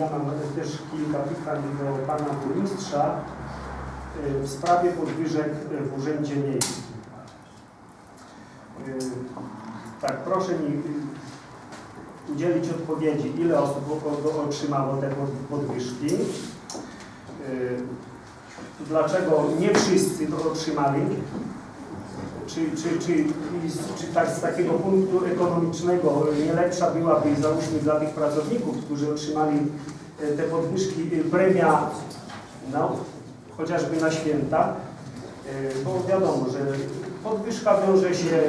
Ja mam też kilka pytań do Pana Burmistrza y, w sprawie podwyżek y, w Urzędzie Miejskim. Y, Tak, proszę mi udzielić odpowiedzi, ile osób otrzymało te pod- podwyżki, dlaczego nie wszyscy otrzymali, czy, czy, czy, czy tak z takiego punktu ekonomicznego nie lepsza byłaby, załóżmy, dla tych pracowników, którzy otrzymali e, te podwyżki, e, premia, no, chociażby na święta, e, bo wiadomo, że podwyżka wiąże się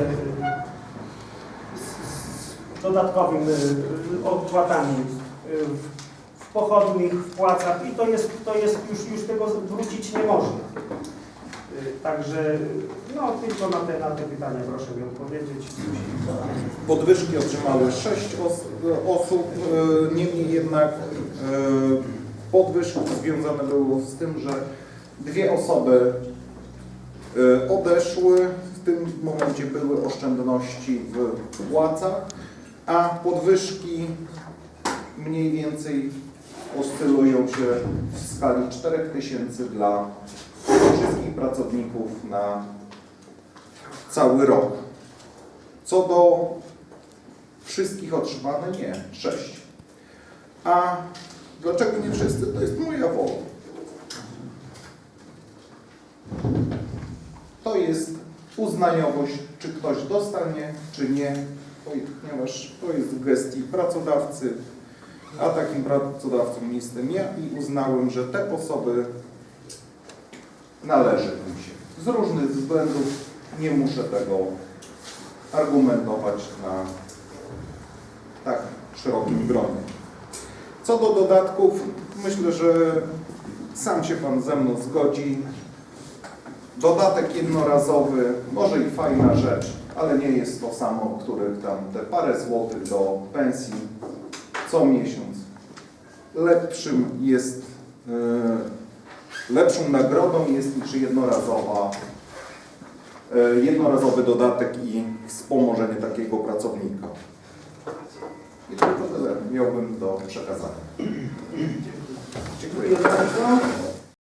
z, e, w, w pochodnych, w płacach i to jest, to jest już, już tego wrócić nie można. Y, Także no tylko na te, na te pytania proszę mi odpowiedzieć. Podwyżki otrzymały 6 os osób, e, niemniej jednak podwyżki związane były z tym, że dwie osoby odeszły, w tym momencie były oszczędności w płacach, a podwyżki mniej więcej oscylują się w skali 4000 dla wszystkich pracowników na cały rok. Co do wszystkich otrzymane, nie, sześć. A dlaczego nie wszyscy? To jest moja wola. To jest uznaniowość, czy ktoś dostanie, czy nie, ponieważ to jest w gestii pracodawcy, a takim pracodawcą jestem ja i uznałem, że te osoby należy mi się. Z różnych względów nie muszę tego argumentować na tak szerokim gronie. Co do dodatków, myślę, że sam się Pan ze mną zgodzi. Dodatek jednorazowy, może i fajna rzecz, ale nie jest to samo, których tam te parę złotych do pensji co miesiąc. Lepszym jest, e, lepszą nagrodą jest niż jednorazowa e, jednorazowy dodatek i wspomożenie takiego pracownika. I tylko tyle miałbym do przekazania. Dziękuję bardzo.